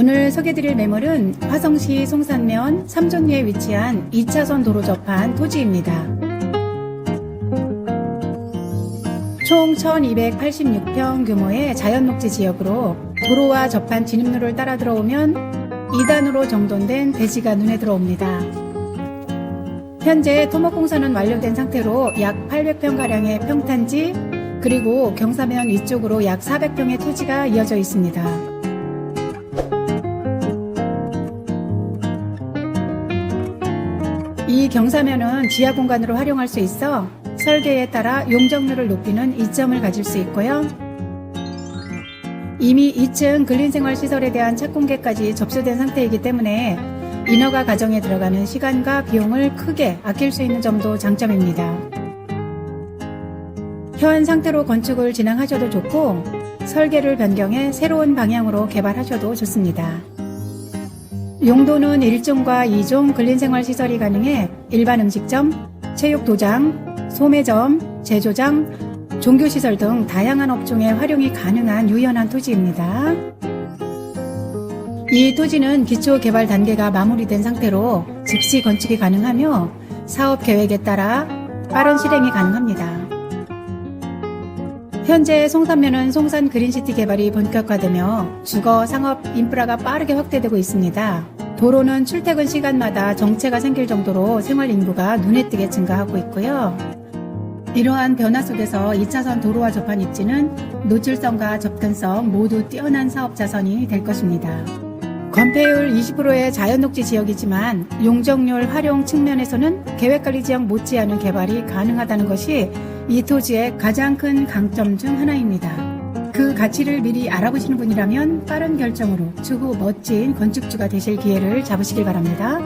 오늘 소개드릴 매물은 화성시 송산면 삼존리에 위치한 2차선 도로 접한 토지입니다. 총 1286평 규모의 자연녹지 지역으로 도로와 접한 진입로를 따라 들어오면 2단으로 정돈된 대지가 눈에 들어옵니다. 현재 토목공사는 완료된 상태로 약 800평가량의 평탄지 그리고 경사면 위쪽으로 약 400평의 토지가 이어져 있습니다. 이 경사면은 지하 공간으로 활용할 수 있어 설계에 따라 용적률을 높이는 이점을 가질 수 있고요. 이미 2층 근린생활시설에 대한 착공계까지 접수된 상태이기 때문에 인허가 과정에 들어가는 시간과 비용을 크게 아낄 수 있는 점도 장점입니다. 현 상태로 건축을 진행하셔도 좋고 설계를 변경해 새로운 방향으로 개발하셔도 좋습니다. 용도는 1종과 2종 근린생활 시설이 가능해 일반 음식점, 체육 도장, 소매점, 제조장, 종교시설 등 다양한 업종에 활용이 가능한 유연한 토지입니다. 이 토지는 기초 개발 단계가 마무리된 상태로 즉시 건축이 가능하며 사업 계획에 따라 빠른 실행이 가능합니다. 현재 송산면은 송산 그린시티 개발이 본격화되며 주거, 상업, 인프라가 빠르게 확대되고 있습니다. 도로는 출퇴근 시간마다 정체가 생길 정도로 생활 인구가 눈에 띄게 증가하고 있고요. 이러한 변화 속에서 2차선 도로와 접한 입지는 노출성과 접근성 모두 뛰어난 사업 자선이 될 것입니다. 건폐율 20%의 자연녹지 지역이지만 용적률 활용 측면에서는 계획관리 지역 못지않은 개발이 가능하다는 것이 이 토지의 가장 큰 강점 중 하나입니다. 그 가치를 미리 알아보시는 분이라면 빠른 결정으로 추후 멋진 건축주가 되실 기회를 잡으시길 바랍니다.